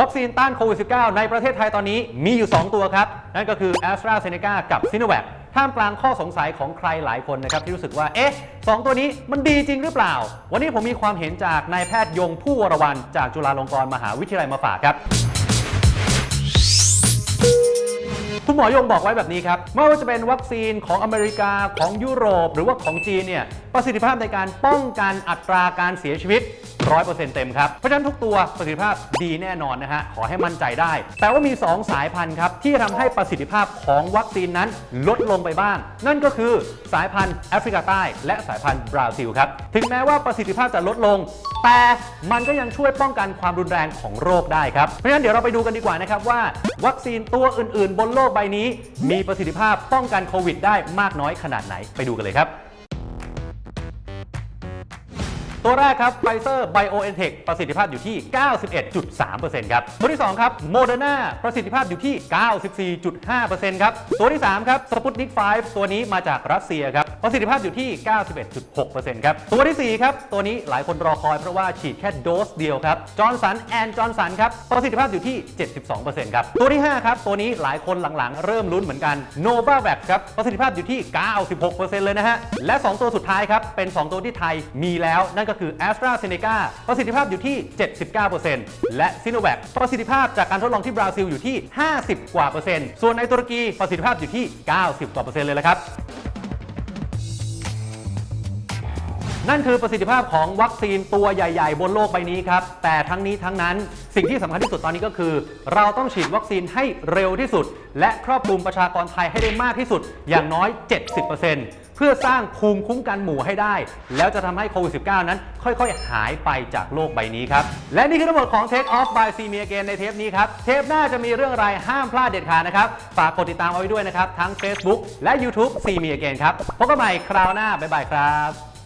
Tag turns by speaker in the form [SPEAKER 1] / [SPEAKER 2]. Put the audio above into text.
[SPEAKER 1] วัคซีนต้านโควิด -19 ในประเทศไทยตอนนี้มีอยู่ 2 ตัวครับ นั่นก็คือ a s t r a z เซ e c a กับ s i n o v a c ท่ามกลางข้อสงสัยของใครหลายคนนะครับ ที่รู้สึกว่า เอ๊ะสองตัวนี้มันดีจริงหรือเปล่า วันนี้ผมมีความเห็นจากนายแพทย์ยงผู้วรวันจากจุฬาลงกรณ์มหาวิทยาลัยมาฝากครับ คุณหมอยงบอกไว้แบบนี้ครับไม่ว่าจะเป็นวัคซีนของอเมริกาของยุโรป หรือว่าของจีนเนี่ยประสิทธิภาพในการป้องกันอัตราการเสียชีวิต 100%เต็มครับ เพราะฉะนั้นทุกตัวประสิทธิภาพดีแน่นอนนะฮะขอให้มั่นใจได้ แต่ว่ามี 2 สายพันธุ์ครับที่ทำให้ประสิทธิภาพของวัคซีนนั้นลดลงไปบ้าง นั่นก็คือสายพันธุ์แอฟริกาใต้ และสายพันธุ์บราซิลครับถึงแม้ว่าประสิทธิภาพจะลดลง แต่มันก็ยังช่วยป้องกันความรุนแรงของโรคได้ครับเพราะฉะนั้นเดี๋ยวเราไปดูกันดีกว่านะครับว่า วัคซีนตัวอื่น ๆ บนโลกใบนี้มีประสิทธิภาพป้องกันโควิดได้มากน้อยขนาดไหนไปดูกันเลยครับ ตัวแรกครับไฟเซอร์ไบโอเอนเทคประสิทธิภาพอยู่ที่ 91.3%ครับ ตัวที่ 2 ครับโมเดอร์นาประสิทธิภาพอยู่ที่ 94.5%ครับ ตัวที่ 3 ครับสปุตนิก5ตัวนี้มาจากรัสเซียครับ ประสิทธิภาพอยู่ที่ 91.6%ครับ ตัวที่ 4 ครับ ตัวนี้หลายคนรอคอยเพราะว่าฉีดแค่โดสเดียวครับจอร์นสันแอนจอร์นสันครับ ประสิทธิภาพอยู่ที่ 72%ครับ ตัวที่ 5 ครับ ตัวนี้หลายคนหลังๆ เริ่มลุ้นเหมือนกัน Novavax ครับ ประสิทธิภาพอยู่ที่ 96%เลยนะฮะ และ 2 ตัวสุดท้ายครับ เป็น 2 ตัวที่ไทยมีแล้วนั่นก็คือ a s t r a z เซ e c a ประสิทธิภาพอยู่ที่ 79%และ s i n o v a c ประสิทธิภาพจากการทดลองที่บราซิลอยู่ที่ 50 กว่าเปอร์เซ็นต์ส่วนในตุรกีประสิทธิภาพอยู่ที่ 90 กว่าเปอร์เซ็นต์เลยละครับ นั่นคือประสิทธิภาพของวัคซีนตัวใหญ่ ๆ บนโลกใบนี้ครับ แต่ทั้งนี้ทั้งนั้นสิ่งที่สำคัญที่สุดตอนนี้ก็คือ เราต้องฉีดวัคซีนให้เร็วที่สุด และครอบคลุมประชากรไทยให้ได้มากที่สุด อย่างน้อย 70%เพื่อสร้างภูมิคุ้มกันหมู่ให้ได้ แล้วจะทำให้โควิด -19 นั้น ค่อยๆ หายไปจากโลกใบนี้ครับ และนี่คือทั้งหมดของ Take Off by See Me Again ในเทปนี้ครับ เทปหน้าจะมีเรื่องอะไรห้ามพลาดเด็ดขาดนะครับ ฝากกดติดตามเอาไว้ด้วยนะครับ ทั้ง Facebook และ YouTube See Me Again ครับ พบกันใหม่คราวหน้า บ๊ายบายครับ